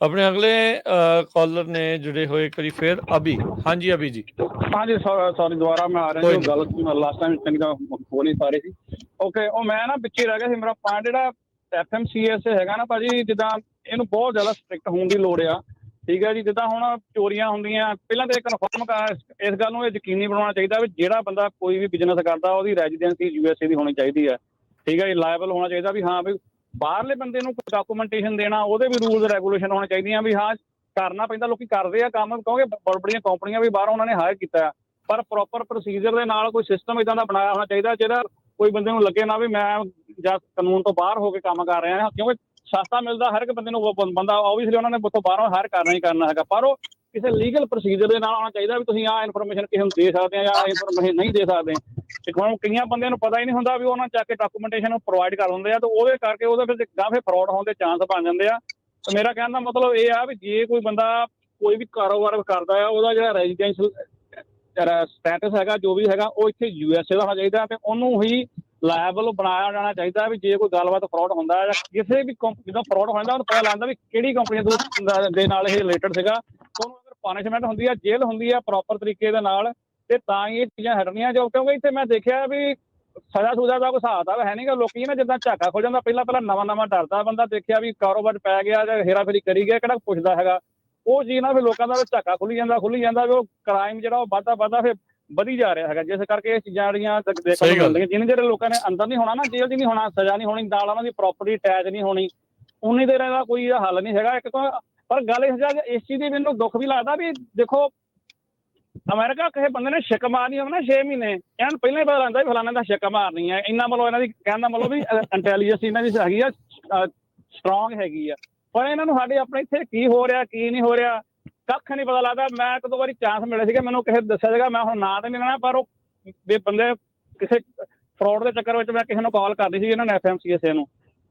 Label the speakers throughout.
Speaker 1: ਆਪਣੇ ਅਗਲੇ ਕਾਲਰ ਨੇ ਜੁੜੇ ਹੋਏ ਕਰੀ ਫਿਰ ਅਭੀ। ਹਾਂਜੀ ਅਭੀ ਜੀ।
Speaker 2: ਹਾਂਜੀ ਸੌਰੀ ਦੁਬਾਰਾ ਮੈਂ ਆ ਰਿਹਾ ਜੀ। ਗੱਲ ਲਾਸਟ ਟਾਈਮ ਚੰਗੀ ਤਰ੍ਹਾਂ ਹੋ ਨਹੀਂ ਪਾ ਰਹੀ ਸੀ। ਓਕੇ ਉਹ ਮੈਂ ਨਾ ਪਿੱਛੇ ਰਹਿ ਗਿਆ ਸੀ ਮੇਰਾ ਪੁਆਇੰਟ ਜਿਹੜਾ ਐਫਐਮਸੀਐਸ ਹੈਗਾ ਨਾ ਭਾਜੀ ਜਿੱਦਾਂ ਇਹਨੂੰ ਬਹੁਤ ਜ਼ਿਆਦਾ ਸਟ੍ਰਿਕਟ ਹੋਣ ਦੀ ਲੋੜ ਆ। ਠੀਕ ਹੈ ਜੀ ਜਿੱਦਾਂ ਹੁਣ ਚੋਰੀਆਂ ਹੁੰਦੀਆਂ ਪਹਿਲਾਂ ਤਾਂ ਇਹ ਕਨਫਰਮ ਇਸ ਗੱਲ ਨੂੰ ਇਹ ਯਕੀਨੀ ਬਣਾਉਣਾ ਚਾਹੀਦਾ ਵੀ ਜਿਹੜਾ ਬੰਦਾ ਕੋਈ ਵੀ ਬਿਜ਼ਨਸ ਕਰਦਾ ਉਹਦੀ ਰੈਜ਼ੀਡੈਂਸੀ ਯੂਐਸਏ ਦੀ ਹੋਣੀ ਚਾਹੀਦੀ ਹੈ ਠੀਕ ਹੈ ਜੀ ਲਾਇਬਲ ਹੋਣਾ ਚਾਹੀਦਾ ਵੀ ਹਾਂ ਵੀ ਬਾਹਰਲੇ ਬੰਦੇ ਨੂੰ ਕੋਈ ਡਾਕੂਮੈਂਟੇਸ਼ਨ ਦੇਣਾ, ਉਹਦੇ ਵੀ ਰੂਲਸ ਰੈਗੂਲੇਸ਼ਨ ਹੋਣੇ ਚਾਹੀਦੀਆਂ ਵੀ ਹਾਂ, ਕਰਨਾ ਪੈਂਦਾ, ਲੋਕੀ ਕਰਦੇ ਆ ਕੰਮ, ਕਿਉਂਕਿ ਬੜੀਆਂ ਕੰਪਨੀਆਂ ਵੀ ਬਾਹਰੋਂ ਉਹਨਾਂ ਨੇ ਹਾਇਰ ਕੀਤਾ ਆ ਪਰ ਪ੍ਰੋਪਰ ਪ੍ਰੋਸੀਜਰ ਦੇ ਨਾਲ ਕੋਈ ਸਿਸਟਮ ਇਦਾਂ ਦਾ ਬਣਾਇਆ ਹੋਣਾ ਚਾਹੀਦਾ, ਜਿਹੜਾ ਕੋਈ ਬੰਦੇ ਨੂੰ ਲੱਗੇ ਨਾ ਵੀ ਮੈਂ ਜਾਂ ਕਾਨੂੰਨ ਤੋਂ ਬਾਹਰ ਹੋ ਕੇ ਕੰਮ ਕਰ ਰਿਹਾ ਹਾਂ, ਕਿਉਂਕਿ ਸਸਤਾ ਮਿਲਦਾ ਹਰ ਇੱਕ ਬੰਦੇ ਨੂੰ ਬੰਦਾ ਆਬਵੀਅਸਲੀ ਉਹਨਾਂ ਨੇ ਉੱਥੋਂ ਬਾਹਰੋਂ ਹਾਇਰ ਕਰਨਾ ਹੀ ਕਰਨਾ ਹੈਗਾ, ਪਰ ਉਹ ਕਿਸੇ ਲੀਗਲ ਪ੍ਰੋਸੀਜਰ ਦੇ ਨਾਲ ਆਉਣਾ ਚਾਹੀਦਾ ਵੀ ਤੁਸੀਂ ਆਹ ਇਨਫੋਰਮੇਸ਼ਨ ਕਿਸੇ ਨੂੰ ਦੇ ਸਕਦੇ ਆ ਜਾਂ ਆਹ ਇਨਫੋਰਮੇਸ਼ਨ ਨਹੀਂ ਦੇ ਸਕਦੇ। ਤੇ ਹੁਣ ਕਈਆਂ ਬੰਦਿਆਂ ਨੂੰ ਪਤਾ ਹੀ ਨਹੀਂ ਹੁੰਦਾ ਵੀ ਉਹਨਾਂ ਚੱਕ ਕੇ ਡਾਕੂਮੈਂਟੇਸ਼ਨ ਪ੍ਰੋਵਾਈਡ ਕਰ ਦਿੰਦੇ ਆ, ਤੇ ਉਹਦੇ ਕਰਕੇ ਉਹਦੇ ਵਿੱਚ ਕਾਫੀ ਫਰਾਡ ਹੋਣ ਦੇ ਚਾਂਸ ਬਣ ਜਾਂਦੇ ਆ। ਤੇ ਮੇਰਾ ਕਹਿਣ ਦਾ ਮਤਲਬ ਇਹ ਆ ਵੀ ਜੇ ਕੋਈ ਬੰਦਾ ਕੋਈ ਵੀ ਕਾਰੋਬਾਰ ਕਰਦਾ ਆ, ਉਹਦਾ ਜਿਹੜਾ ਰੈਜ਼ੀਡੈਂਸ਼ੀਅਲ ਸਟੇਟਸ ਹੈਗਾ, ਜੋ ਵੀ ਹੈਗਾ, ਉਹ ਇੱਥੇ ਯੂਐਸਏ ਦਾ ਹੋਣਾ ਚਾਹੀਦਾ ਤੇ ਉਹਨੂੰ ਹੀ ਲਾਇਬਲ ਬਣਾਇਆ ਜਾਣਾ ਚਾਹੀਦਾ ਵੀ ਜੇ ਕੋਈ ਗੱਲਬਾਤ ਫਰਾਡ ਹੁੰਦਾ ਜਾਂ ਕਿਸੇ ਵੀ ਕੰਪਨੀ ਦਾ ਫਰਾਡ ਹੁੰਦਾ ਉਹਨੂੰ ਪਤਾ ਲੱਗਦਾ ਵੀ ਕਿਹੜੀ ਕੰਪਨੀ ਦੇ ਨਾਲ ਇਹ ਰਿਲੇਟਡ ਸੀਗਾ। ਪਨਿਸ਼ਮੈਂਟ ਹੁੰਦੀ ਆ ਜੇਲ੍ਹ ਹੁੰਦੀ ਆ ਪ੍ਰੋਪਰ ਤਰੀਕੇ ਦੇ ਨਾਲ ਤੇ ਤਾਂ ਹੀ ਇਹ ਚੀਜ਼ਾਂ ਹਟਣੀਆਂ ਜੋ ਕਿਉਂਕਿ ਇੱਥੇ ਮੈਂ ਦੇਖਿਆ ਵੀ ਸਜ਼ਾ ਸੁਜ਼ਾ ਦਾ ਕੋਈ ਹਿਸਾਬ ਤਾਂ ਹੈ ਨਹੀਂਗਾ ਲੋਕੀ ਨਾ ਜਿੱਦਾਂ ਝਾਕਾ ਖੁੱਲ ਜਾਂਦਾ ਪਹਿਲਾਂ ਪਹਿਲਾਂ ਨਵਾਂ ਨਵਾਂ ਡਰਦਾ ਬੰਦਾ ਦੇਖਿਆ ਵੀ ਕਾਰੋਬਾਰ ਪੈ ਗਿਆ ਜਾਂ ਹੇਰਾਫੇਰੀ ਕਰੀ ਗਿਆ ਕਿਹੜਾ ਪੁੱਛਦਾ ਹੈਗਾ ਉਹ ਚੀਜ਼ ਨਾਲ ਫਿਰ ਲੋਕਾਂ ਦਾ ਝਾਕਾ ਖੁੱਲੀ ਜਾਂਦਾ ਖੁੱਲੀ ਜਾਂਦਾ ਵੀ ਉਹ ਕ੍ਰਾਈਮ ਜਿਹੜਾ ਉਹ ਵੱਧਦਾ ਵੱਧਦਾ ਫਿਰ ਵਧੀ ਜਾ ਰਿਹਾ ਹੈਗਾ ਜਿਸ ਕਰਕੇ ਇਹ ਚੀਜ਼ਾਂ ਜਿਹੜੀਆਂ ਦੇਖਣ ਨੂੰ। ਮਿਲਦੀਆਂ ਜਿੰਨੇ ਜਿਹੜੇ ਲੋਕਾਂ ਨੇ ਅੰਦਰ ਨਹੀਂ ਹੋਣਾ ਨਾ ਜੇਲ੍ਹ 'ਚ ਨਹੀਂ ਹੋਣਾ ਸਜ਼ਾ ਨਹੀਂ ਹੋਣੀ ਨਾਲ ਉਹਨਾਂ ਦੀ ਪ੍ਰਾਪਰਟੀ ਅਟੈਚ ਨਹੀਂ ਹੋਣੀ ਉਨੀ ਦੇਰ ਇਹਦਾ ਕੋਈ ਹੱਲ ਨਹੀਂ ਹੈਗਾ ਇੱਕ ਤਾਂ ਪਰ ਗੱਲ ਇਸ ਜਾ ਇਸ ਚੀਜ਼ ਦੀ ਮੈਨੂੰ ਦੁੱਖ ਵੀ ਲੱਗਦਾ ਵੀ ਦੇਖੋ, ਅਮਰੀਕਾ ਕਿਸੇ ਬੰਦੇ ਨੇ ਛਿੱਕ ਮਾਰਨੀ ਹੋਵੇ ਨਾ 6 ਮਹੀਨੇ ਇਹਨਾਂ ਨੂੰ ਪਹਿਲਾਂ ਹੀ ਪਤਾ ਲੱਗਦਾ ਵੀ ਫਲਾਣੇ ਦਾ ਛਿੱਕ ਮਾਰਨੀ ਹੈ ਇੰਨਾ ਮਤਲਬ ਇਹਨਾਂ ਦੀ ਕਹਿਣ ਦਾ ਮਤਲਬ ਵੀ ਇੰਟੈਲੀਜੈਂਸ ਇਹਨਾਂ ਦੀ ਹੈਗੀ ਆ ਸਟਰੋਂਗ ਹੈਗੀ ਆ। ਪਰ ਇਹਨਾਂ ਨੂੰ ਸਾਡੇ ਆਪਣੇ ਇੱਥੇ ਕੀ ਹੋ ਰਿਹਾ, ਕੀ ਨਹੀਂ ਹੋ ਰਿਹਾ, ਕੱਖ ਨਹੀਂ ਪਤਾ ਲੱਗਦਾ। ਮੈਂ ਇੱਕ ਦੋ ਵਾਰੀ ਚਾਂਸ ਮਿਲੇ ਸੀਗੇ, ਮੈਨੂੰ ਕਿਸੇ ਦੱਸਿਆ ਸੀਗਾ, ਮੈਂ ਹੁਣ ਨਾਂ ਤਾਂ ਨਹੀਂ ਲੈਣਾ, ਪਰ ਉਹ ਵੀ ਬੰਦੇ ਕਿਸੇ ਫਰਾਡ ਦੇ ਚੱਕਰ ਵਿੱਚ ਮੈਂ ਕਿਸੇ ਨੂੰ ਕਾਲ ਕਰਦੀ ਸੀ, ਇਹਨਾਂ ਨੇ ਐਫਐਮਸੀਐਸ ਨੂੰ।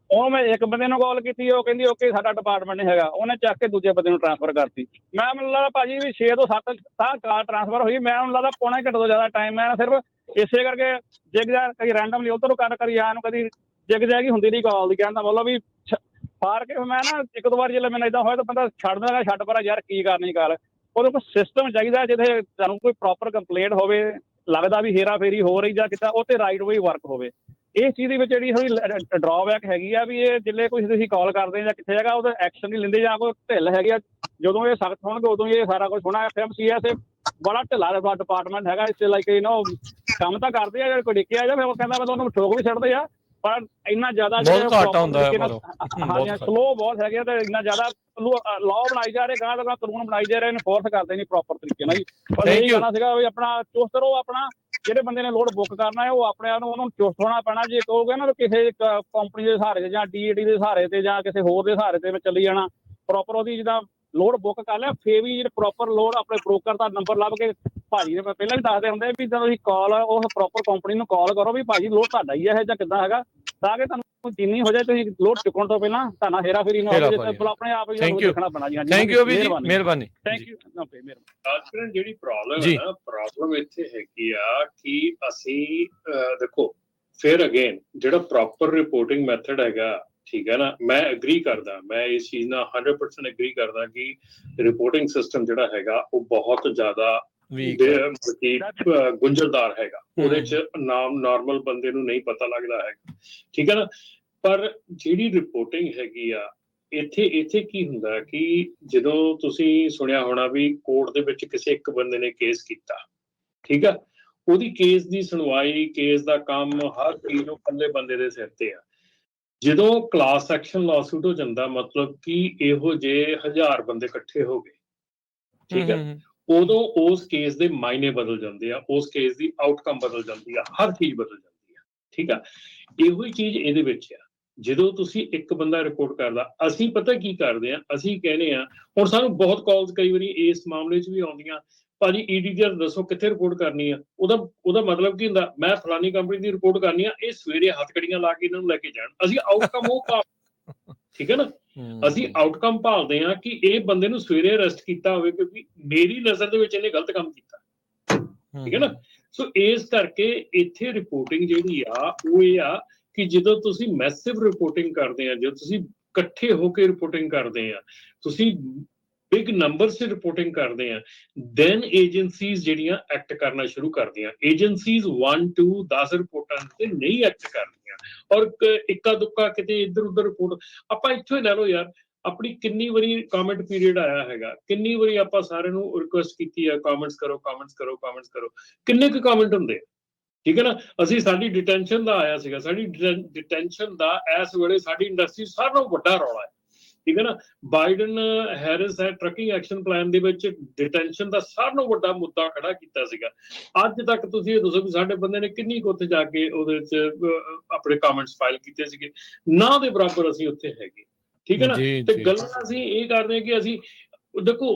Speaker 2: ਉਹ ਮੈਂ ਇੱਕ ਬੰਦੇ ਨੂੰ ਕਾਲ ਕੀਤੀ, ਉਹ ਕਹਿੰਦੀ ਓਕੇ ਸਾਡਾ ਡਿਪਾਰਟਮੈਂਟ ਨਹੀਂ ਹੈਗਾ। ਉਹਨੇ ਚੱਕ ਕੇ ਦੂਜੇ ਬੰਦੇ ਨੂੰ ਟ੍ਰਾਂਸਫਰ ਕਰਤੀ। ਮੈਂ ਮੈਨੂੰ ਲੱਗਦਾ ਭਾਜੀ ਵੀ 6 ਤੋਂ 7 ਤਾਂ ਕਾਰ ਟ੍ਰਾਂਸਫਰ ਹੋਈ, ਮੈਂ ਮੈਨੂੰ ਲੱਗਦਾ ਪੌਣੇ ਘੰਟੇ ਤੋਂ ਜ਼ਿਆਦਾ ਟਾਈਮ ਮੈਂ ਸਿਰਫ ਇਸੇ ਕਰਕੇ ਜਿਗ ਜਾ ਕਈ ਰੈਂਡਮਲੀ ਉਧਰ ਕਰ ਕਰੀ ਆ ਨੂੰ, ਕਦੀ ਜਿਗ ਜਾਗੀ ਹੁੰਦੀ ਨਹੀਂ ਕਾਲ ਦੀ ਕਹਿੰਦਾ ਮਤਲਬ ਵੀ ਫਾਰ ਕੇ ਮੈਂ ਨਾ ਇੱਕ ਦੋ ਵਾਰ ਜੇ ਮੈਨੂੰ ਇਦਾਂ ਹੋਇਆ ਤਾਂ ਬੰਦਾ ਛੱਡ ਦਿੰਦਾ ਛੱਡ ਪਰ ਯਾਰ, ਕੀ ਕਰਨੀ ਕਰ ਉਹਦੇ ਕੋਲ ਸਿਸਟਮ ਚਾਹੀਦਾ ਜਿੱਥੇ ਤੁਹਾਨੂੰ ਕੋਈ ਪ੍ਰੋਪਰ ਕੰਪਲੇਂਟ ਹੋਵੇ, ਲੱਗਦਾ ਵੀ ਹੇਰਾ ਫੇਰੀ ਹੋ ਰਹੀ ਜਾਂ ਕਿਤਾ ਉਹ ਤੇ ਰਾਈਟ ਵੇ ਵਰਕ ਹੋਵੇ। ਇਸ ਚੀਜ਼ ਦੀ ਵਿੱਚ ਜਿਹੜੀ ਥੋੜੀ ਡਰਾਬੈਕ ਹੈਗੀ ਆ ਵੀ ਇਹ ਜਿੱਲੇ ਕੋਈ ਤੁਸੀਂ ਕਾਲ ਕਰਦੇ ਜਾਂ ਕਿੱਥੇ ਹੈਗਾ ਉਹਦਾ ਐਕਸ਼ਨ ਨਹੀਂ ਲੈਂਦੇ ਜਾਂ ਕੋਈ ਢਿੱਲ ਹੈਗੀ ਆ। ਜਦੋਂ ਇਹ ਸਖਤ ਹੋਣਗੇ ਉਦੋਂ ਹੀ ਇਹ ਸਾਰਾ ਕੁਝ ਹੋਣਾ। ਐਫਐਮਸੀਐਸ ਬੜਾ ਢਿੱਲਾ ਦਾ ਡਿਪਾਰਟਮੈਂਟ ਹੈਗਾ ਇਸ ਲਾਈਕ ਯੂ ਨੋ ਕੰਮ ਤਾਂ ਕਰਦੇ ਆ ਜੇ ਕੋਈ ਡਿੱਕਿਆ ਜਾਵੇ ਉਹ ਕਹਿੰਦਾ ਮੈਂ ਤੁਹਾਨੂੰ ਠੋਕ ਵੀ ਛੱਡਦੇ ਆ ਪਰ ਇੰਨਾ ਜ਼ਿਆਦਾ
Speaker 1: ਬਹੁਤ ਘੱਟ ਹੁੰਦਾ ਹੈ ਬਹੁਤ
Speaker 2: ਸਲੋ ਬਹੁਤ ਹੈਗੇ ਆ ਤੇ ਇੰਨਾ ਜ਼ਿਆਦਾ ਲਾਅ ਬਣਾਈ ਜਾ ਰਹੇ ਗਾਂ ਦਾ ਕਾਨੂੰਨ ਬਣਾਈ ਜਾ ਰਹੇ ਨੇ ਫੋਰਸ ਕਰਦੇ ਨਹੀਂ ਪ੍ਰੋਪਰ ਤਰੀਕੇ ਨਾਲ ਜੀ। ਪਰ ਇਹ. ਕਹਿਣਾ ਸੀਗਾ ਵੀ ਆਪਣਾ ਚੁਸਤ ਰਹੋ ਆਪਣਾ ਜਿਹੜੇ ਬੰਦੇ ਨੇ ਲੋਡ ਬੁੱਕ ਕਰਨਾ ਹੈ, ਉਹ ਆਪਣੇ ਆਪ ਨੂੰ ਉਹਨੂੰ ਨੂੰ ਹੋਣਾ ਪੈਣਾ। ਜੇ ਕਹੋਗੇ ਨਾ ਕਿਸੇ ਕੰਪਨੀ ਦੇ ਸਹਾਰੇ ਤੇ ਜਾਂ ਡੀਏਡੀ ਦੇ ਸਹਾਰੇ ਤੇ ਜਾਂ ਕਿਸੇ ਹੋਰ ਦੇ ਸਹਾਰੇ ਤੇ ਮੈਂ ਚੱਲੀ ਜਾਣਾ ਪ੍ਰੋਪਰ ਉਹਦੀ ਜਿੱਦਾਂ ਲੋਡ ਬੁੱਕ ਕਰ ਲਿਆ, ਫੇਰ ਵੀ ਜਿਹੜੇ ਪ੍ਰੋਪਰ ਲੋਡ ਆਪਣੇ ਬ੍ਰੋਕਰ ਦਾ ਨੰਬਰ ਲੱਭ ਕੇ ਭਾਜੀ ਨੇ ਪਹਿਲਾਂ ਵੀ ਦੱਸਦੇ ਹੁੰਦੇ ਵੀ ਜਦੋਂ ਤੁਸੀਂ ਕਾਲ ਉਹ ਪ੍ਰੋਪਰ ਕੰਪਨੀ ਨੂੰ ਕਾਲ ਕਰੋ ਵੀ ਭਾਜੀ ਲੋਡ ਤੁਹਾਡਾ ਹੀ ਹੈ ਜਾਂ ਕਿੱਦਾਂ ਹੈਗਾ, ਤਾਂ ਕਿ ਤੁਹਾਨੂੰ ਜਿੰਨੀ ਹੋ ਜਾਏ ਤੁਸੀਂ ਲੋਡ ਚੁੱਕਣ ਤੋਂ ਪਹਿਲਾਂ ਤੁਹਾਨੂੰ ਹੇਰਾ ਫੇਰੀ ਨਾ ਹੋਵੇ। ਤੇ ਆਪਣੇ ਆਪ ਹੀ
Speaker 1: you.
Speaker 2: ਦੇਖਣਾ ਪੈਣਾ ਜੀ
Speaker 1: ਥੈਂਕ ਯੂ ਅਭੀ ਜੀ ਮਿਹਰਬਾਨੀ
Speaker 2: ਥੈਂਕ ਯੂ ਓਕੇ ਮਿਹਰਬਾਨੀ
Speaker 3: ਰਾਜਕਰਨ ਜਿਹੜੀ ਪ੍ਰੋਬਲਮ। ਹੈ ਨਾ ਪ੍ਰੋਬਲਮ ਇੱਥੇ ਹੈਗੀ ਆ ਕਿ ਅਸੀਂ ਦੇਖੋ ਫਿਰ ਅਗੇਨ ਜਿਹੜਾ ਪ੍ਰੋਪਰ ਰਿਪੋਰਟਿੰਗ ਮੈਥਡ ਹੈਗਾ ਠੀਕ ਹੈ ਨਾ ਮੈਂ ਐਗਰੀ ਕਰਦਾ ਮੈਂ ਇਸ ਚੀਜ਼ ਨਾਲ 100% ਐਗਰੀ ਕਰਦਾ ਕਿ ਰਿਪੋਰਟਿੰਗ ਸਿਸਟਮ ਜਿਹੜਾ ਹੈਗਾ ਉਹ ਬਹੁਤ ਜ਼ਿਆਦਾ ਅਹ, ਗੁੰਝਲਦਾਰ ਹੈਗਾ। ਉਹਦੇ ਚ ਨਾਮ ਨਾਰਮਲ ਬੰਦੇ ਨੂੰ ਨਹੀਂ ਪਤਾ ਲੱਗਦਾ ਹੈ ਠੀਕ ਹੈ ਨਾ? ਪਰ ਜਿਹੜੀ ਰਿਪੋਰਟਿੰਗ ਹੈਗੀ ਆ ਇੱਥੇ ਇੱਥੇ ਕੀ ਹੁੰਦਾ ਕਿ ਜਦੋਂ ਤੁਸੀਂ ਸੁਣਿਆ ਹੋਣਾ ਵੀ ਕੋਰਟ ਦੇ ਵਿੱਚ ਕਿਸੇ ਇੱਕ ਬੰਦੇ ਨੇ ਕੇਸ ਕੀਤਾ ਠੀਕ ਆ ਉਹਦੀ ਕੇਸ ਦੀ ਸੁਣਵਾਈ ਕੇਸ ਦਾ ਕੰਮ ਹਰ ਚੀਜ਼ ਉਹ ਇਕੱਲੇ ਬੰਦੇ ਦੇ ਸਿਰ ਤੇ ਆ। ਜਦੋਂ ਕਲਾਸ ਐਕਸ਼ਨ ਲਾਸੂਟ ਹੋ ਜਾਂਦਾ ਮਤਲਬ ਕਿ ਇਹੋ ਜੇ ਹਜ਼ਾਰ ਬੰਦੇ ਇਕੱਠੇ ਹੋ ਗਏ। ਠੀਕ ਹੈ। ਉਦੋਂ ਉਸ ਕੇਸ ਦੇ ਮਾਇਨੇ ਬਦਲ ਜਾਂਦੇ ਆ, ਉਸ ਕੇਸ ਦੀ ਆਊਟਕਮ ਬਦਲ ਜਾਂਦੀ ਆ, ਹਰ ਚੀਜ਼ ਬਦਲ ਜਾਂਦੀ ਆ, ਠੀਕ ਆ? ਇਹੋ ਹੀ ਚੀਜ਼ ਇਹਦੇ ਵਿੱਚ ਆ, ਜਦੋਂ ਤੁਸੀਂ ਇੱਕ ਬੰਦਾ ਰਿਪੋਰਟ ਕਰਦਾ, ਅਸੀਂ ਪਤਾ ਕੀ ਕਰਦੇ ਆ, ਅਸੀਂ ਕਹਿੰਦੇ ਆ, ਹੁਣ ਸਾਨੂੰ ਬਹੁਤ ਕਾਲਸ ਕਈ ਵਾਰੀ ਇਸ ਮਾਮਲੇ 'ਚ ਵੀ ਆਉਂਦੀਆਂ, ਭਾਜੀ ਈਡੀਜਰ ਦੱਸੋ ਕਿੱਥੇ ਰਿਪੋਰਟ ਕਰਨੀ ਆ? ਉਹਦਾ ਉਹਦਾ ਮਤਲਬ ਕੀ ਹੁੰਦਾ, ਮੈਂ ਫਲਾਨੀ ਕੰਪਨੀ ਦੀ ਰਿਪੋਰਟ ਕਰਨੀ ਆ, ਇਹ ਸਵੇਰੇ ਹੱਥਕੜੀਆਂ ਲਾ ਕੇ ਇਹਨਾਂ ਨੂੰ ਲੈ ਕੇ ਜਾਣ, ਅਸੀਂ ਆਊਟਕਮ ਉਹ ਠੀਕ ਹੈ ਨਾ? ਅਸੀਂ ਆਊਟਕਮ ਭਾਲਦੇ ਹਾਂ ਕਿ ਇਹ ਬੰਦੇ ਨੂੰ ਸਵੇਰੇ ਅਰੈਸਟ ਕੀਤਾ ਹੋਵੇ ਕਿਉਂਕਿ ਮੇਰੀ ਨਜ਼ਰ ਦੇ ਵਿੱਚ ਇਹਨੇ ਗਲਤ ਕੰਮ ਕੀਤਾ। ਠੀਕ ਹੈ ਨਾ? ਸੋ ਇਸ ਕਰਕੇ ਇੱਥੇ ਰਿਪੋਰਟਿੰਗ ਜਿਹੜੀ ਆ ਉਹ ਇਹ ਆ ਕਿ ਜਦੋਂ ਤੁਸੀਂ ਮੈਸਿਵ ਰਿਪੋਰਟਿੰਗ ਕਰਦੇ ਆ ਜਦੋਂ ਤੁਸੀਂ ਇਕੱਠੇ ਹੋ ਕੇ ਰਿਪੋਰਟਿੰਗ ਕਰਦੇ ਆ ਤੁਸੀਂ ਬਿਗ ਨੰਬਰਸ 'ਚ ਰਿਪੋਰਟਿੰਗ ਕਰਦੇ ਆ ਦੈਨ ਏਜੰਸੀਜ਼ ਜਿਹੜੀਆਂ ਐਕਟ ਕਰਨਾ ਸ਼ੁਰੂ ਕਰਦੀਆਂ। ਏਜੰਸੀਜ਼ 1 2 10 ਰਿਪੋਰਟਾਂ ਤੇ ਨਹੀਂ ਐਕਟ ਕਰਦੀਆਂ। ਔਰ ਇੱਕਾ ਦੁੱਕਾ ਕਿਤੇ ਇੱਧਰ ਉੱਧਰ ਰਿਪੋਰਟ ਆਪਾਂ ਇੱਥੋਂ ਹੀ ਲੈ ਲਓ ਯਾਰ, ਆਪਣੀ ਕਿੰਨੀ ਵਾਰੀ ਕਮੈਂਟ ਪੀਰੀਅਡ ਆਇਆ ਹੈਗਾ, ਕਿੰਨੀ ਵਾਰੀ ਆਪਾਂ ਸਾਰਿਆਂ ਨੂੰ ਰਿਕੁਐਸਟ ਕੀਤੀ ਹੈ ਕਮੈਂਟਸ ਕਰੋ ਕਮੈਂਟਸ ਕਰੋ ਕਮੈਂਟਸ ਕਰੋ, ਕਿੰਨੇ ਕੁ ਕਮੈਂਟ ਹੁੰਦੇ ਠੀਕ ਹੈ ਨਾ? ਅਸੀਂ ਸਾਡੀ ਡਿਟੈਂਸ਼ਨ ਦਾ ਆਇਆ ਸੀਗਾ, ਸਾਡੀ ਡਿਟੈਂਸ਼ਨ ਦਾ ਇਸ ਵੇਲੇ ਸਾਡੀ ਇੰਡਸਟਰੀ ਸਾਰਿਆਂ ਨਾਲੋਂ ਵੱਡਾ ਰੌਲਾ ਹੈ। ਠੀਕ ਹੈ ਨਾ? ਬਾਈਡਨ ਹੈਰਿਸ ਹੈ ਟਰਕਿੰਗ ਐਕਸ਼ਨ ਪਲਾਨ ਦੇ ਵਿੱਚ ਡਿਟੈਂਸ਼ਨ ਦਾ ਸਾਰਿਆਂ ਨਾਲੋਂ ਵੱਡਾ ਮੁੱਦਾ ਖੜਾ ਕੀਤਾ ਸੀਗਾ। ਅੱਜ ਤੱਕ ਤੁਸੀਂ ਇਹ ਦੱਸੋ ਵੀ ਸਾਡੇ ਬੰਦੇ ਨੇ ਕਿੰਨੀ ਕੁ ਉੱਥੇ ਜਾ ਕੇ ਉਹਦੇ ਵਿੱਚ ਆਪਣੇ ਕਮੈਂਟਸ ਫਾਈਲ ਕੀਤੇ ਸੀਗੇ। ਨਾ ਦੇ ਬਰਾਬਰ ਅਸੀਂ ਉੱਥੇ ਹੈਗੇ। ਠੀਕ ਹੈ ਨਾ? ਤੇ ਗੱਲਾਂ ਅਸੀਂ ਇਹ ਕਰਦੇ ਹਾਂ ਕਿ ਅਸੀਂ ਦੇਖੋ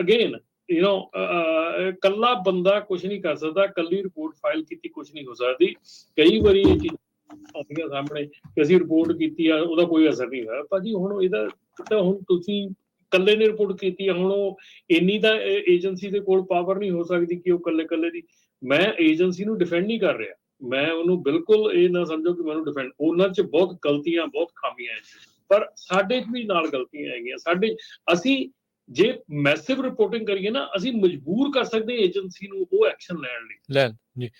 Speaker 3: ਅਗੇਨ ਯੂ نو ਕੱਲਾ ਬੰਦਾ ਕੁਝ ਨਹੀਂ ਕਰ ਸਕਦਾ। ਕੱਲੀ ਰਿਪੋਰਟ ਫਾਈਲ ਕੀਤੀ ਕੁਝ ਨਹੀਂ ਹੋ ਸਕਦੀ। ਕਈ ਵਾਰੀ ਇਹ ਚੀਜ਼ ਆਉਂਦੀਆਂ ਸਾਹਮਣੇ ਕਿ ਅਸੀਂ ਰਿਪੋਰਟ ਕੀਤੀ ਆ, ਉਹਦਾ ਕੋਈ ਅਸਰ ਨਹੀਂ ਹੋਇਆ। ਭਾਜੀ, ਹੁਣ ਇਹਦਾ ਤਾਂ ਹੁਣ ਤੁਸੀਂ ਕੱਲੇ ਨੇ ਰਿਪੋਰਟ ਕੀਤੀ ਆ, ਹੁਣ ਉਹ ਇੰਨੀ ਤਾਂ ਏਜੰਸੀ ਦੇ ਕੋਲ ਪਾਵਰ ਨਹੀਂ ਹੋ ਸਕਦੀ ਕਿ ਉਹ ਕੱਲੇ ਕੱਲੇ ਦੀ। ਮੈਂ ਏਜੰਸੀ ਨੂੰ ਡਿਫੈਂਡ ਨਹੀਂ ਕਰ ਰਿਹਾ। ਮੈਂ ਉਹਨੂੰ ਬਿਲਕੁਲ ਇਹ ਨਾ ਸਮਝੋ ਕਿ ਮੈਨੂੰ ਡਿਫੈਂਡ ਉਹਨਾਂ 'ਚ ਬਹੁਤ ਗਲਤੀਆਂ, ਬਹੁਤ ਖਾਮੀਆਂ ਹੈ ਪਰ ਸਾਡੇ 'ਚ ਵੀ ਨਾਲ ਗਲਤੀਆਂ ਹੈਗੀਆਂ। ਸਾਡੇ, ਅਸੀਂ ਜੇ ਮੈਸਿਵ ਰਿਪੋਰਟਿੰਗ ਕਰੀਏ ਨਾ, ਅਸੀਂ ਮਜਬੂਰ ਕਰ ਸਕਦੇ ਏਜੰਸੀ ਨੂੰ ਉਹ ਐਕਸ਼ਨ ਲੈਣ ਲਈ।
Speaker 1: ਲੈਣ, ਜੀ।